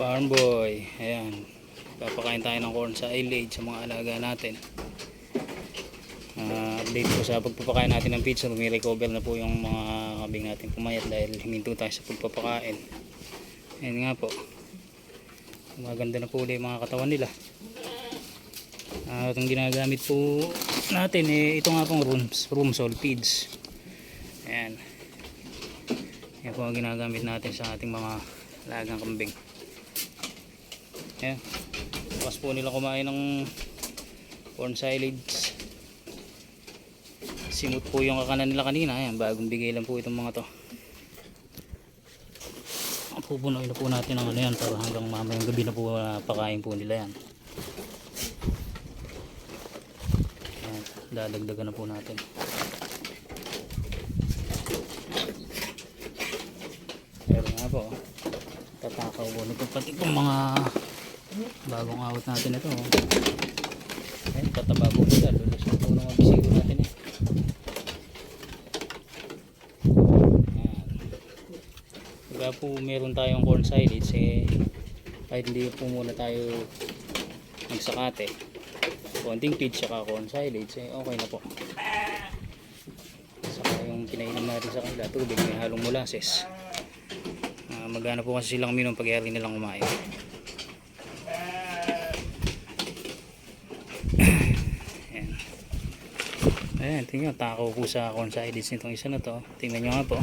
Farm boy. Ayan. Papakain tayo ng corn silage sa mga alaga natin. Ah, update po sa pagpapakain natin ng pizza. Recover na po yung mga kabing natin pumayat dahil himinto tayo sa pagpapakain. Ayan nga po. Maganda na po ulit mga katawan nila. Ah, itong ginagamit po natin eh, ito nga pong room, room feeds. Ayan. Yan po ang ginagamit natin sa ating mga lagang kambing. Ayan. Bukas po nila kumain ng corn silage. Simot po yung kakanan nila kanina. Ayan, bagong bigay lang po itong mga to. Pupunuin na po natin ng ano yan para hanggang mamayang gabi na po uh, pakain po nila yan. Ayan, dadagdagan na po natin. Pero nga po, tatakaw po nito pati pong mga bagong awat natin ito. Oh. Ayan, tataba po nila. Lulos na po ng mga bisigo natin eh. Pagka po meron tayong corn silage eh, kahit hindi po muna tayo nagsakate, konting feed saka corn silage eh, okay na po. Saka yung pinainom natin sa kanila, tubig may halong molasses. Ah, magana po kasi silang minom pag yari nilang kumain. Ayan. Ayan, tingnan, takaw po sa corn silage nitong isa na to. Tingnan nyo nga po.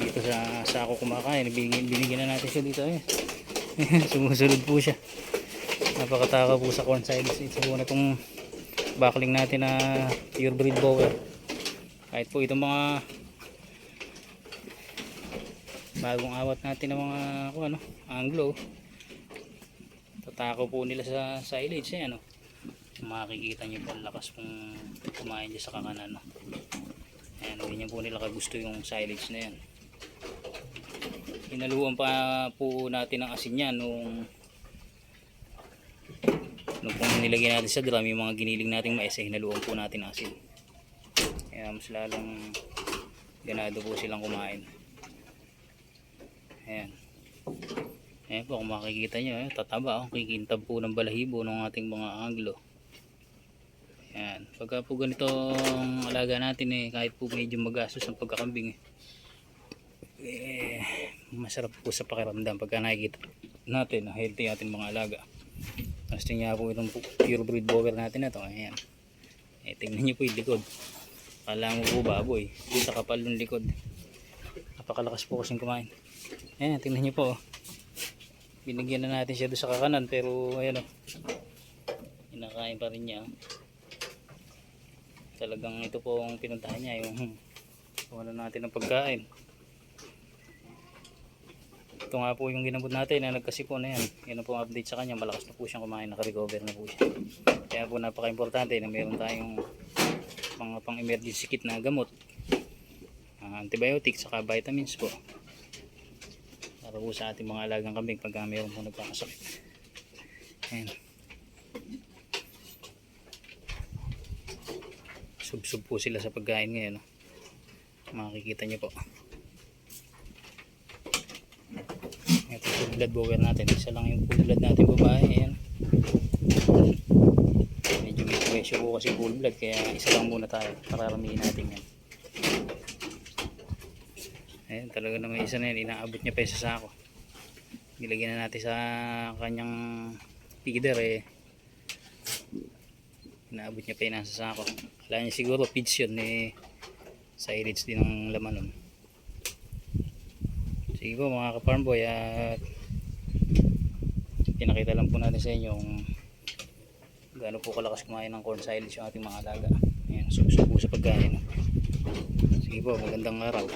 Dito sa sako kumakain, binigyan, binigyan na natin siya dito. Eh. Sumusunod po siya. Napakatakaw po sa corn silage. Isa po na itong backling natin na pure breed bower. Kahit po itong mga bagong awat natin ng mga ano, anglo tatakaw po nila sa silage eh, ano makikita nyo po ang lakas kung kumain dyan sa kakanan no? ayan, nyo po nila kagusto yung silage na yan hinaluan pa po natin ng asin yan nung nung pong nilagyan natin sa drum yung mga giniling nating mais eh, hinaluan po natin ng asin kaya mas lalong ganado po silang kumain Ayan. Ayan po kung makikita nyo, eh, tataba. Oh, kikintab po ng balahibo ng ating mga anglo. Pagka po ganito ang alaga natin eh, kahit po medyo magastos ang pagkakambing eh, eh masarap po sa pakiramdam pagka nakikita natin na healthy ating mga alaga. Tapos tingnan po itong pure breed bower natin na to. Ayan. Eh, tingnan nyo po yung likod. Kala mo po baboy. Sa kapal ng likod. Napakalakas po kasing kumain. Ayan, tingnan nyo po. oh. Binigyan na natin siya doon sa kakanan pero ayan o. Inakain pa rin niya. Talagang ito po ang pinuntahan niya yung wala natin ng pagkain. Ito nga po yung ginabot natin na nagkasipon na yan. Yan ang update sa kanya. Malakas na po siyang kumain. Nakarecover na po siya. Kaya po napaka-importante na meron tayong mga pang-emergency kit na gamot. Ah, antibiotics saka vitamins po para po sa ating mga alagang kambing pagka mayroon po nagkakasakit ayan subsub po sila sa pagkain ngayon makikita nyo po ito full blood bower natin isa lang yung full blood natin babae ayan medyo may presyo po kasi full blood kaya isa lang muna tayo pararamihin natin yan Ayan, talaga naman isa na yan. Inaabot niya pa yung sa sako. Nilagyan na natin sa kanyang feeder eh. Inaabot niya pa yung nasa sako. Niya siguro feeds yun eh. Silage din ang laman nun. Sige po mga ka-farm boy at pinakita lang po natin sa inyo kung gaano po kalakas kumain ng corn silage yung ating mga alaga. Ayan, suso po sa pagkain. Sige po, magandang araw.